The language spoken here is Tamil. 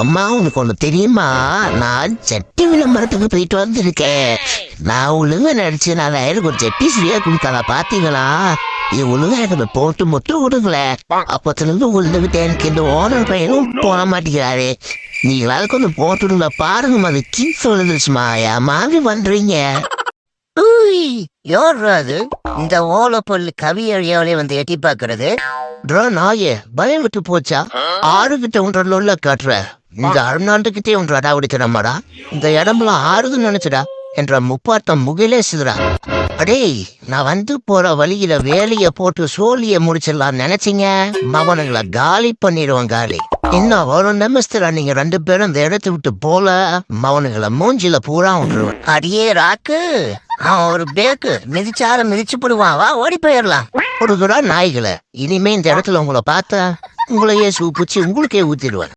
அம்மா உனக்கு ஒண்ணு தெரியுமா? நான் செட்டி விளம்பரத்துக்கு போயிட்டு வந்திருக்கேன். நான் ஒழுங்கா நடிச்சு நான் எனக்கு ஒரு செட்டி சரியா கொடுத்தாங்க பாத்தீங்களா? இது ஒழுங்கா எனக்கு போட்டு மட்டும் விடுங்களே. அப்பத்துல இருந்து உழுந்துகிட்டே எனக்கு இந்த ஓனர் பையனும் போன மாட்டேங்கிறாரு. நீங்களால கொஞ்சம் போட்டுடுங்க பாருங்க அது கீழ் சொல்லுதுச்சுமா ஏன் மாதிரி பண்றீங்க. யார் அது? இந்த ஓலப்பொருள் கவியழியாலே வந்து எட்டி பாக்குறது நாயே பயம் விட்டு போச்சா? ஆறு கிட்ட ஒன்றல்ல காட்டுற. இந்த அருணாண்டுகிட்டே ஒன்று அடாவடிக்கிறமாடா இந்த இடம்லாம் ஆறுதுன்னு நினைச்சுடா. என்ற முப்பாட்டம் முகிலேசுதுடா அடே நான் வந்து போற வழியில வேலைய போட்டு சோழிய முடிச்சிடலாம் நினைச்சீங்க? மவனுங்களை காலி பண்ணிடுவோம் காலி. இன்னும் ஒரு நிமிஷத்துல நீங்க ரெண்டு பேரும் இந்த இடத்தை விட்டு போல மவனுங்களை மூஞ்சில பூரா விட்டுருவேன் அடியே ராக்கு. அவன் ஒரு பேக்கு. மிதிச்சார மிதிச்சு போடுவான். வா ஓடி போயிடலாம். ஒரு நாய்களை. இனிமே இந்த இடத்துல உங்களை பார்த்தா உங்களையே சூப்பிச்சு உங்களுக்கே ஊத்திடுவேன்.